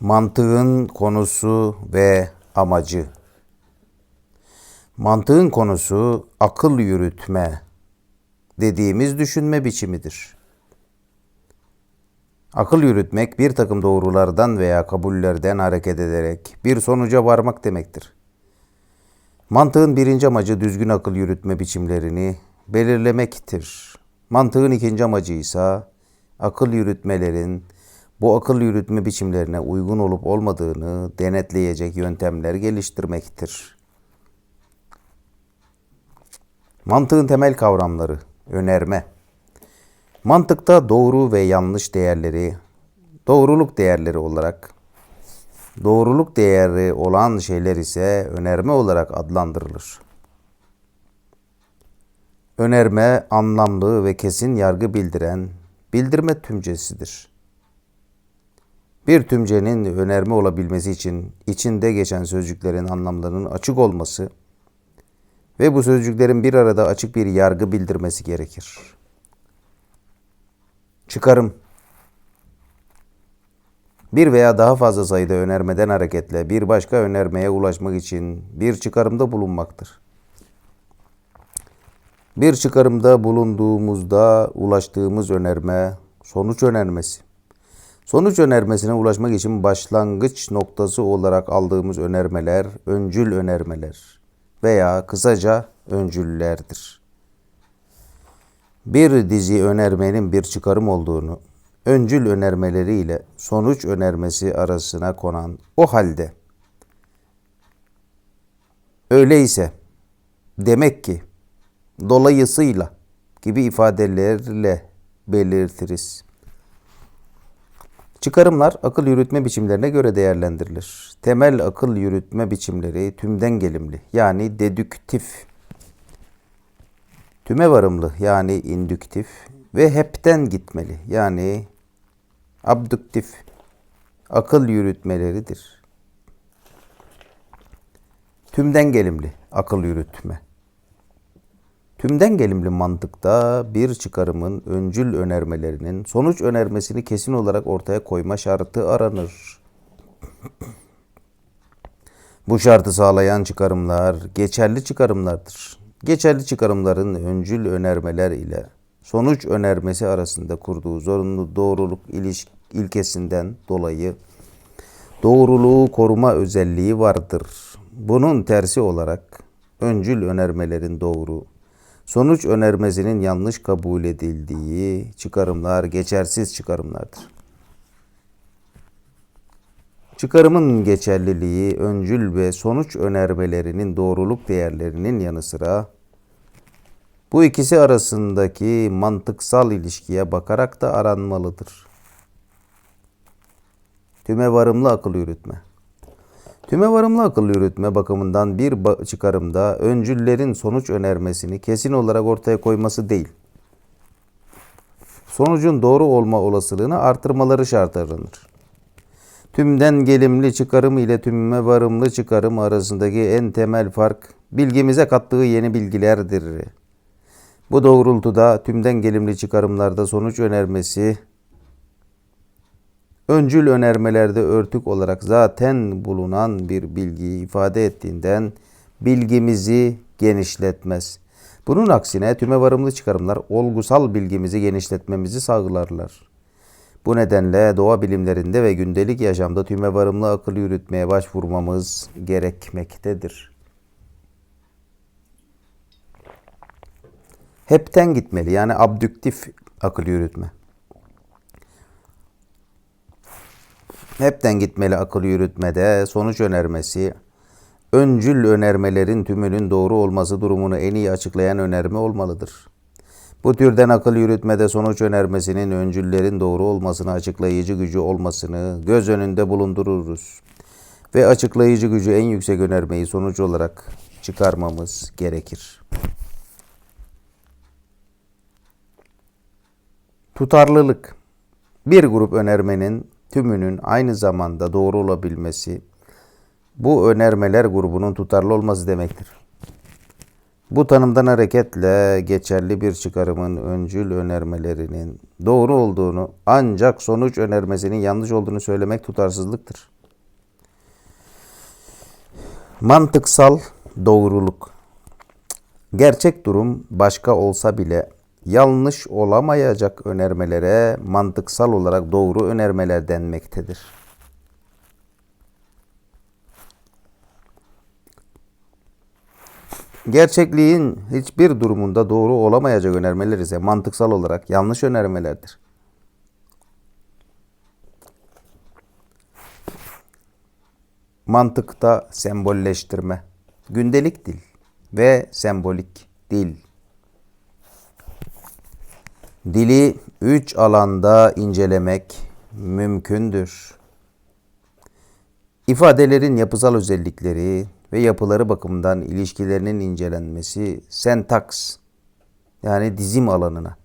Mantığın konusu ve amacı. Mantığın konusu akıl yürütme dediğimiz düşünme biçimidir. Akıl yürütmek bir takım doğrulardan veya kabullerden hareket ederek bir sonuca varmak demektir. Mantığın birinci amacı düzgün akıl yürütme biçimlerini belirlemektir. Mantığın ikinci amacı ise akıl yürütmelerin bu akıl yürütme biçimlerine uygun olup olmadığını denetleyecek yöntemler geliştirmektir. Mantığın temel kavramları önerme. Mantıkta doğru ve yanlış değerleri doğruluk değerleri olarak doğruluk değeri olan şeyler ise önerme olarak adlandırılır. Önerme anlamlı ve kesin yargı bildiren bildirme tümcesidir. Bir tümcenin önerme olabilmesi için içinde geçen sözcüklerin anlamlarının açık olması ve bu sözcüklerin bir arada açık bir yargı bildirmesi gerekir. Çıkarım bir veya daha fazla sayıda önermeden hareketle bir başka önermeye ulaşmak için bir çıkarımda bulunmaktır. Bir çıkarımda bulunduğumuzda ulaştığımız önerme sonuç önermesi. Sonuç önermesine ulaşmak için başlangıç noktası olarak aldığımız önermeler öncül önermeler veya kısaca öncüllerdir. Bir dizi önermenin bir çıkarım olduğunu, öncül önermeleri ile sonuç önermesi arasına konan o halde öyleyse demek ki dolayısıyla gibi ifadelerle belirtiriz. Çıkarımlar akıl yürütme biçimlerine göre değerlendirilir. Temel akıl yürütme biçimleri tümden gelimli yani dedüktif, tüme varımlı yani indüktif ve hepten gitmeli yani abdüktif akıl yürütmeleridir. Tümden gelimli akıl yürütme. Tümden gelimli mantıkta bir çıkarımın öncül önermelerinin sonuç önermesini kesin olarak ortaya koyma şartı aranır. Bu şartı sağlayan çıkarımlar geçerli çıkarımlardır. Geçerli çıkarımların öncül önermeler ile sonuç önermesi arasında kurduğu zorunlu doğruluk ilkesinden dolayı doğruluğu koruma özelliği vardır. Bunun tersi olarak öncül önermelerin doğru, sonuç önermesinin yanlış kabul edildiği çıkarımlar geçersiz çıkarımlardır. Çıkarımın geçerliliği öncül ve sonuç önermelerinin doğruluk değerlerinin yanı sıra bu ikisi arasındaki mantıksal ilişkiye bakarak da aranmalıdır. Tüme varımlı akıl yürütme. Tüme varımlı akıl yürütme bakımından bir çıkarımda öncüllerin sonuç önermesini kesin olarak ortaya koyması değil, sonucun doğru olma olasılığını artırmaları şart aranır. Tümden gelimli çıkarım ile tüme varımlı çıkarım arasındaki en temel fark bilgimize kattığı yeni bilgilerdir. Bu doğrultuda tümden gelimli çıkarımlarda sonuç önermesi öncül önermelerde örtük olarak zaten bulunan bir bilgiyi ifade ettiğinden bilgimizi genişletmez. Bunun aksine tüme varımlı çıkarımlar olgusal bilgimizi genişletmemizi sağlarlar. Bu nedenle doğa bilimlerinde ve gündelik yaşamda tüme varımlı akıl yürütmeye başvurmamız gerekmektedir. Hepten gitmeli yani abdüktif akıl yürütme. Hepten gitmeli akıl yürütmede sonuç önermesi, öncül önermelerin tümünün doğru olması durumunu en iyi açıklayan önerme olmalıdır. Bu türden akıl yürütmede sonuç önermesinin öncüllerin doğru olmasını açıklayıcı gücü olmasını göz önünde bulundururuz. Ve açıklayıcı gücü en yüksek önermeyi sonuç olarak çıkarmamız gerekir. Tutarlılık Bir grup önermenin tümünün aynı zamanda doğru olabilmesi bu önermeler grubunun tutarlı olması demektir. Bu tanımdan hareketle geçerli bir çıkarımın öncül önermelerinin doğru olduğunu ancak sonuç önermesinin yanlış olduğunu söylemek tutarsızlıktır. Mantıksal doğruluk. Gerçek durum başka olsa bile yanlış olamayacak önermelere mantıksal olarak doğru önermeler denmektedir. Gerçekliğin hiçbir durumunda doğru olamayacak önermeler ise mantıksal olarak yanlış önermelerdir. Mantıkta sembolleştirme, gündelik dil ve sembolik dil. Dili üç alanda incelemek mümkündür. İfadelerin yapısal özellikleri ve yapıları bakımından ilişkilerinin incelenmesi sentaks yani dizim alanına.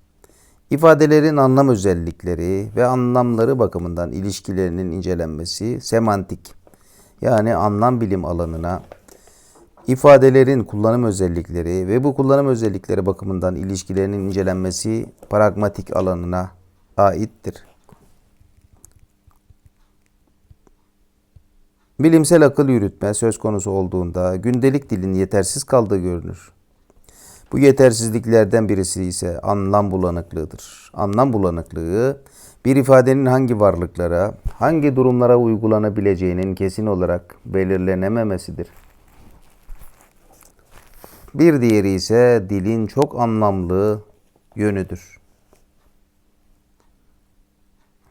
İfadelerin anlam özellikleri ve anlamları bakımından ilişkilerinin incelenmesi semantik yani anlam bilim alanına. İfadelerin kullanım özellikleri ve bu kullanım özellikleri bakımından ilişkilerinin incelenmesi pragmatik alanına aittir. Bilimsel akıl yürütme söz konusu olduğunda gündelik dilin yetersiz kaldığı görünür. Bu yetersizliklerden birisi ise anlam bulanıklığıdır. Anlam bulanıklığı bir ifadenin hangi varlıklara, hangi durumlara uygulanabileceğinin kesin olarak belirlenememesidir. Bir diğeri ise dilin çok anlamlı yönüdür.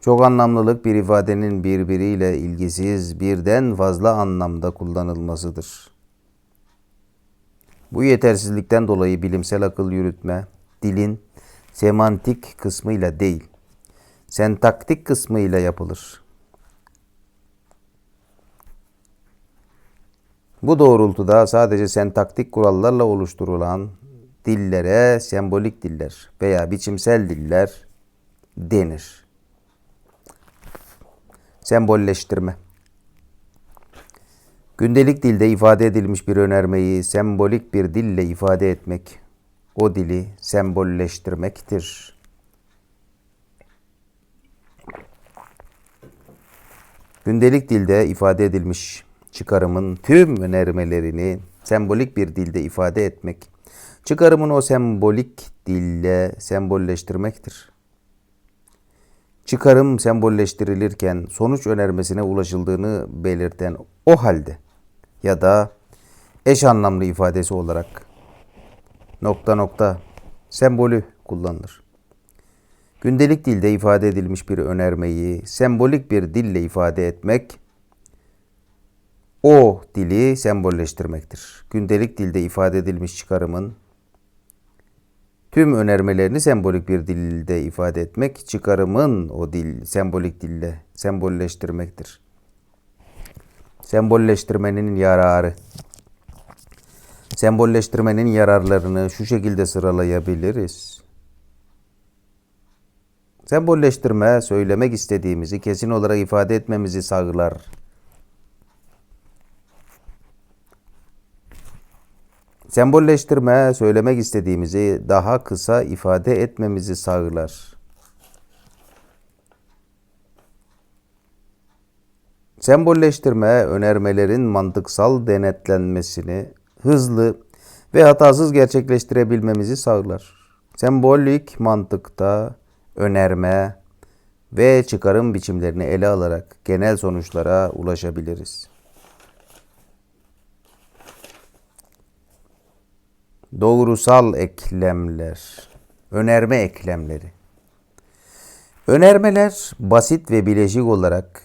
Çok anlamlılık bir ifadenin birbiriyle ilgisiz birden fazla anlamda kullanılmasıdır. Bu yetersizlikten dolayı bilimsel akıl yürütme dilin semantik kısmıyla değil, sentaktik kısmıyla yapılır. Bu doğrultuda sadece sentaktik kurallarla oluşturulan dillere sembolik diller veya biçimsel diller denir. Sembolleştirme. Gündelik dilde ifade edilmiş bir önermeyi sembolik bir dille ifade etmek, o dili sembolleştirmektir. Gündelik dilde ifade edilmiş çıkarımın tüm önermelerini sembolik bir dilde ifade etmek, çıkarımın o sembolik dille sembolleştirmektir. Çıkarım sembolleştirilirken sonuç önermesine ulaşıldığını belirten o halde ya da eş anlamlı ifadesi olarak nokta nokta sembolü kullanılır. Gündelik dilde ifade edilmiş bir önermeyi sembolik bir dille ifade etmek o dili sembolleştirmektir. Gündelik dilde ifade edilmiş çıkarımın tüm önermelerini sembolik bir dilde ifade etmek, çıkarımın o dil sembolik dille sembolleştirmektir. Sembolleştirmenin yararı. Sembolleştirmenin yararlarını şu şekilde sıralayabiliriz. Sembolleştirme söylemek istediğimizi kesin olarak ifade etmemizi sağlar. Sembolleştirme söylemek istediğimizi daha kısa ifade etmemizi sağlar. Sembolleştirme önermelerin mantıksal denetlenmesini hızlı ve hatasız gerçekleştirebilmemizi sağlar. Sembolik mantıkta önerme ve çıkarım biçimlerini ele alarak genel sonuçlara ulaşabiliriz. Doğrusal eklemler, önerme eklemleri. Önermeler basit ve bileşik olarak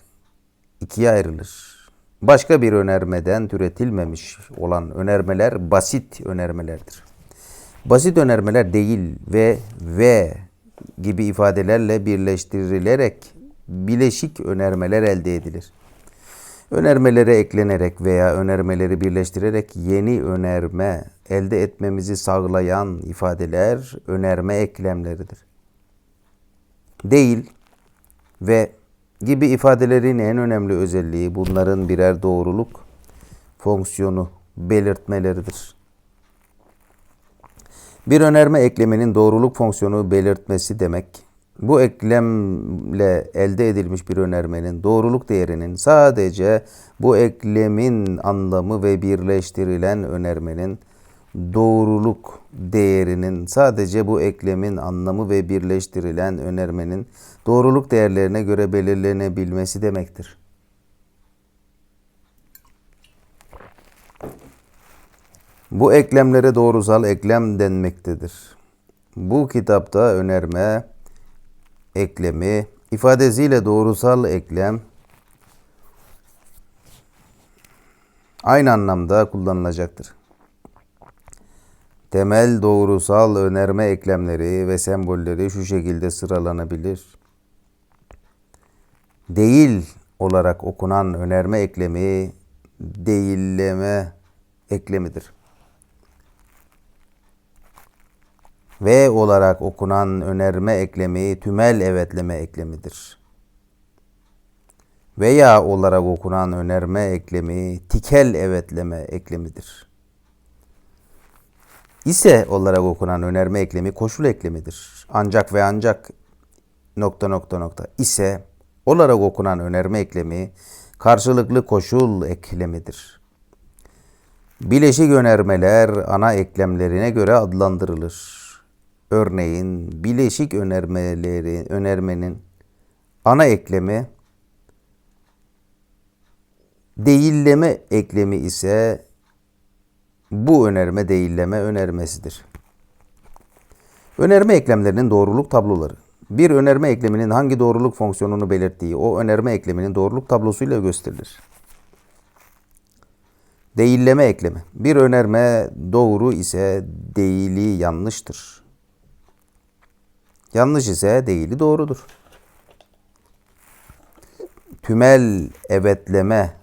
ikiye ayrılır. Başka bir önermeden türetilmemiş olan önermeler basit önermelerdir. Basit önermeler değil ve ve gibi ifadelerle birleştirilerek bileşik önermeler elde edilir. Önermelere eklenerek veya önermeleri birleştirerek yeni önerme elde etmemizi sağlayan ifadeler önerme eklemleridir. Değil ve gibi ifadelerin en önemli özelliği bunların birer doğruluk fonksiyonu belirtmeleridir. Bir önerme ekleminin doğruluk fonksiyonu belirtmesi demek, bu eklemle elde edilmiş bir önermenin doğruluk değerinin sadece bu eklemin anlamı ve birleştirilen önermenin doğruluk değerinin sadece bu eklemin anlamı ve birleştirilen önermenin doğruluk değerlerine göre belirlenebilmesi demektir. Bu eklemlere doğrusal eklem denmektedir. Bu kitapta önerme eklemi ifadesiyle doğrusal eklem aynı anlamda kullanılacaktır. Temel doğrusal önerme eklemleri ve sembolleri şu şekilde sıralanabilir. Değil olarak okunan önerme eklemi değilleme eklemidir. V olarak okunan önerme eklemi tümel evetleme eklemidir. Veya olarak okunan önerme eklemi tikel evetleme eklemidir. İse olarak okunan önerme eklemi koşul eklemidir. Ancak ve ancak nokta nokta nokta ise olarak okunan önerme eklemi karşılıklı koşul eklemidir. Bileşik önermeler ana eklemlerine göre adlandırılır. Örneğin bileşik önermeleri önermenin ana eklemi değilleme eklemi ise bu önerme değilleme önermesidir. Önerme eklemlerinin doğruluk tabloları. Bir önerme ekleminin hangi doğruluk fonksiyonunu belirttiği o önerme ekleminin doğruluk tablosuyla gösterilir. Değilleme eklemi. Bir önerme doğru ise değili yanlıştır. Yanlış ise değili doğrudur. Tümel evetleme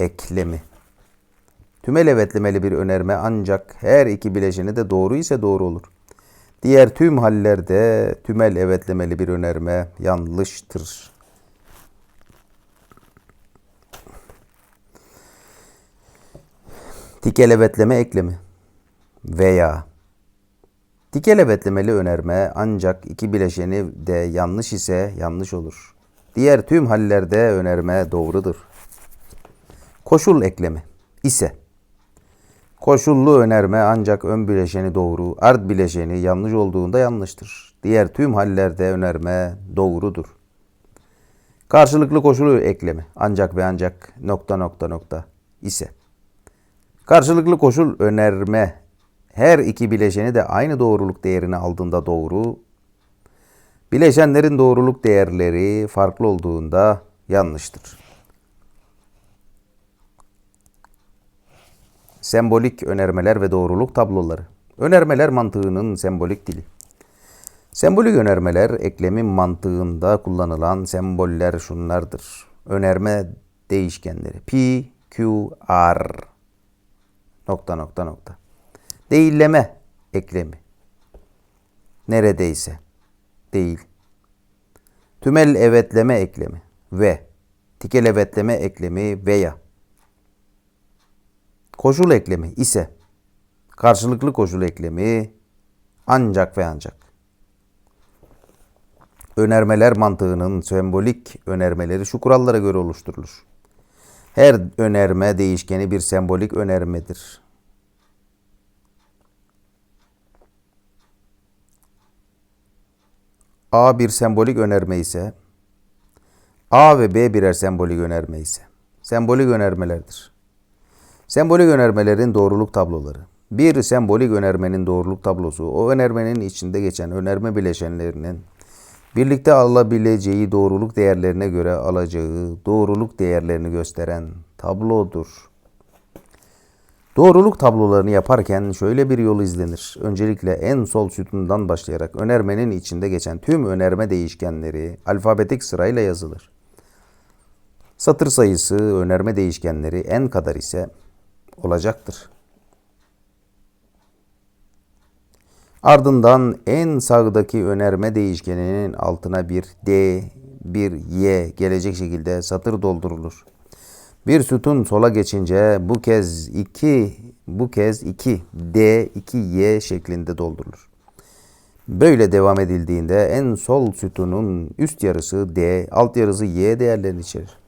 eklemi. Tümel evetlemeli bir önerme ancak her iki bileşeni de doğru ise doğru olur. Diğer tüm hallerde tümel evetlemeli bir önerme yanlıştır. Tikel evetleme eklemi veya Tikel evetlemeli önerme ancak iki bileşeni de yanlış ise yanlış olur. Diğer tüm hallerde önerme doğrudur. Koşul eklemi ise Koşullu önerme ancak ön bileşeni doğru, art bileşeni yanlış olduğunda yanlıştır. Diğer tüm hallerde önerme doğrudur. Karşılıklı koşulu eklemi ancak ve ancak nokta nokta nokta ise. Karşılıklı koşul önerme her iki bileşeni de aynı doğruluk değerini aldığında doğru, bileşenlerin doğruluk değerleri farklı olduğunda yanlıştır. Sembolik önermeler ve doğruluk tabloları. Önermeler mantığının sembolik dili. Sembolik önermeler eklemin mantığında kullanılan semboller şunlardır. Önerme değişkenleri P, Q, R nokta nokta nokta. Değilleme eklemi. Neredeyse. Değil. Tümel evetleme eklemi ve tikel evetleme eklemi veya koşul eklemi ise karşılıklı koşul eklemi ancak ve ancak. Önermeler mantığının sembolik önermeleri şu kurallara göre oluşturulur. Her önerme değişkeni bir sembolik önermedir. A bir sembolik önerme ise A ve B birer sembolik önerme ise sembolik önermelerdir. Sembolik önermelerin doğruluk tabloları. Bir sembolik önermenin doğruluk tablosu o önermenin içinde geçen önerme bileşenlerinin birlikte alabileceği doğruluk değerlerine göre alacağı doğruluk değerlerini gösteren tablodur. Doğruluk tablolarını yaparken şöyle bir yol izlenir. Öncelikle en sol sütundan başlayarak önermenin içinde geçen tüm önerme değişkenleri alfabetik sırayla yazılır. Satır sayısı önerme değişkenleri en kadar ise olacaktır. Ardından en sağdaki önerme değişkeninin altına bir D, bir Y gelecek şekilde satır doldurulur. Bir sütun sola geçince bu kez iki bu kez 2 D 2 Y şeklinde doldurulur. Böyle devam edildiğinde en sol sütunun üst yarısı D, alt yarısı Y değerlerini içerir.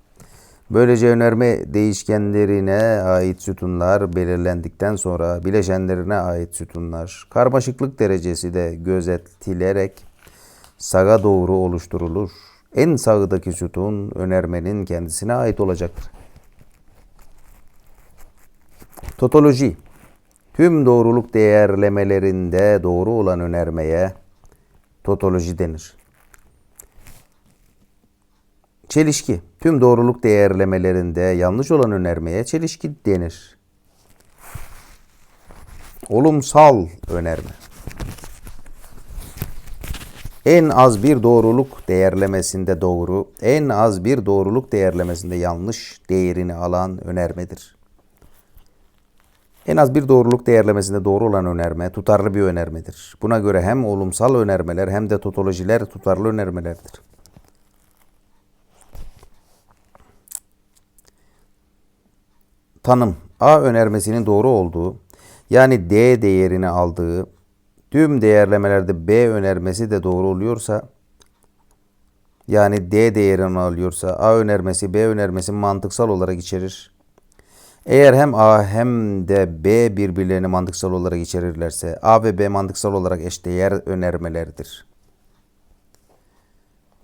Böylece önerme değişkenlerine ait sütunlar belirlendikten sonra bileşenlerine ait sütunlar karmaşıklık derecesi de gözetilerek sağa doğru oluşturulur. En sağdaki sütun önermenin kendisine ait olacaktır. Totoloji Tüm doğruluk değerlemelerinde doğru olan önermeye totoloji denir. Çelişki. Tüm doğruluk değerlemelerinde yanlış olan önermeye çelişki denir. Olumsal önerme. En az bir doğruluk değerlemesinde doğru, en az bir doğruluk değerlemesinde yanlış değerini alan önermedir. En az bir doğruluk değerlemesinde doğru olan önerme tutarlı bir önermedir. Buna göre hem olumsal önermeler hem de totolojiler tutarlı önermelerdir. Tanım A önermesinin doğru olduğu yani D değerini aldığı tüm değerlemelerde B önermesi de doğru oluyorsa yani D değerini alıyorsa A önermesi B önermesi mantıksal olarak içerir. Eğer hem A hem de B birbirlerini mantıksal olarak içerirlerse A ve B mantıksal olarak eşdeğer önermelerdir.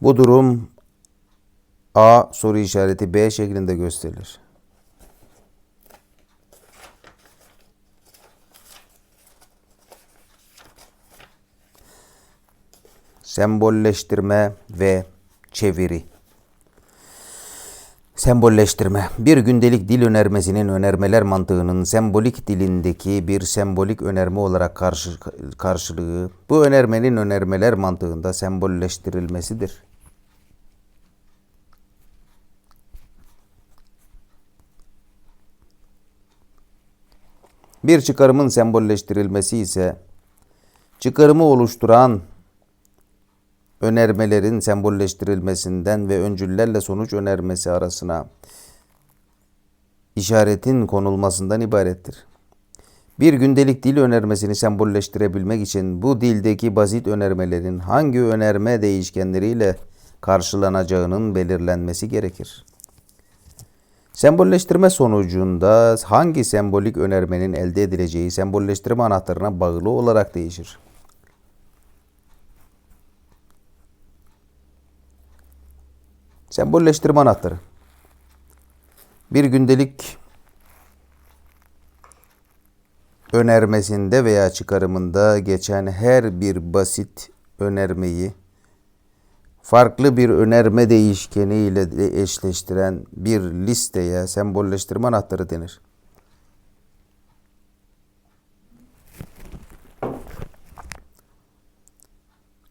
Bu durum A soru işareti B şeklinde gösterilir. Sembolleştirme ve çeviri. Sembolleştirme. Bir gündelik dil önermesinin önermeler mantığının sembolik dilindeki bir sembolik önerme olarak karşı, karşılığı bu önermenin önermeler mantığında sembolleştirilmesidir. Bir çıkarımın sembolleştirilmesi ise çıkarımı oluşturan önermelerin sembolleştirilmesinden ve öncüllerle sonuç önermesi arasına işaretin konulmasından ibarettir. Bir gündelik dil önermesini sembolleştirebilmek için bu dildeki basit önermelerin hangi önerme değişkenleriyle karşılanacağının belirlenmesi gerekir. Sembolleştirme sonucunda hangi sembolik önermenin elde edileceği sembolleştirme anahtarına bağlı olarak değişir. Sembolleştirme anahtarı. Bir gündelik önermesinde veya çıkarımında geçen her bir basit önermeyi farklı bir önerme değişkeni ile eşleştiren bir listeye sembolleştirme anahtarı denir.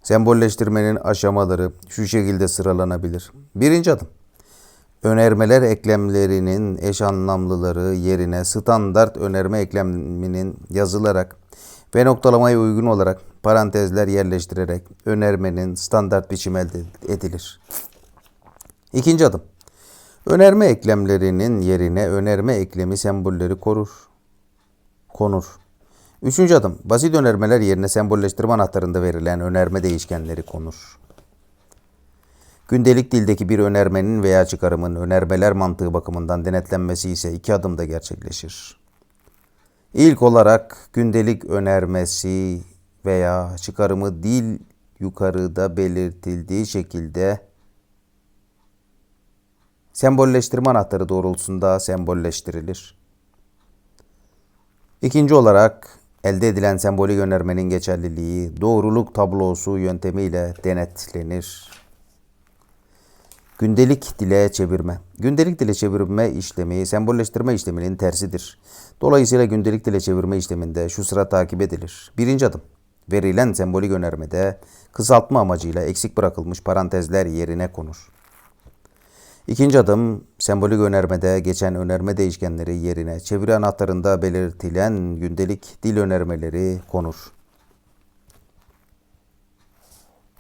Sembolleştirmenin aşamaları şu şekilde sıralanabilir. Birinci adım. Önermeler eklemlerinin eş anlamlıları yerine standart önerme ekleminin yazılarak ve noktalamaya uygun olarak parantezler yerleştirerek önermenin standart biçimi elde edilir. İkinci adım. Önerme eklemlerinin yerine önerme eklemi sembolleri korur. Konur. Üçüncü adım. Basit önermeler yerine sembolleştirme anahtarında verilen önerme değişkenleri konur. Gündelik dildeki bir önermenin veya çıkarımın önermeler mantığı bakımından denetlenmesi ise iki adımda gerçekleşir. İlk olarak gündelik önermesi veya çıkarımı dil yukarıda belirtildiği şekilde sembolleştirme anahtarı doğrultusunda sembolleştirilir. İkinci olarak elde edilen sembolik önermenin geçerliliği doğruluk tablosu yöntemiyle denetlenir. Gündelik dile çevirme. Gündelik dile çevirme işlemi sembolleştirme işleminin tersidir. Dolayısıyla gündelik dile çevirme işleminde şu sıra takip edilir. Birinci adım. Verilen sembolik önermede kısaltma amacıyla eksik bırakılmış parantezler yerine konur. İkinci adım sembolik önermede geçen önerme değişkenleri yerine çeviri anahtarında belirtilen gündelik dil önermeleri konur.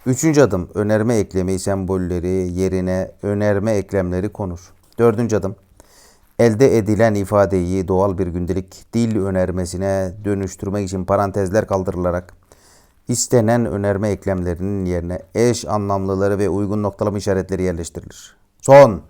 Üçüncü adım önerme eklemi sembolleri yerine önerme eklemleri konur. Dördüncü adım elde edilen ifadeyi doğal bir gündelik dil önermesine dönüştürmek için parantezler kaldırılarak istenen önerme eklemlerinin yerine eş anlamlıları ve uygun noktalama işaretleri yerleştirilir. 존.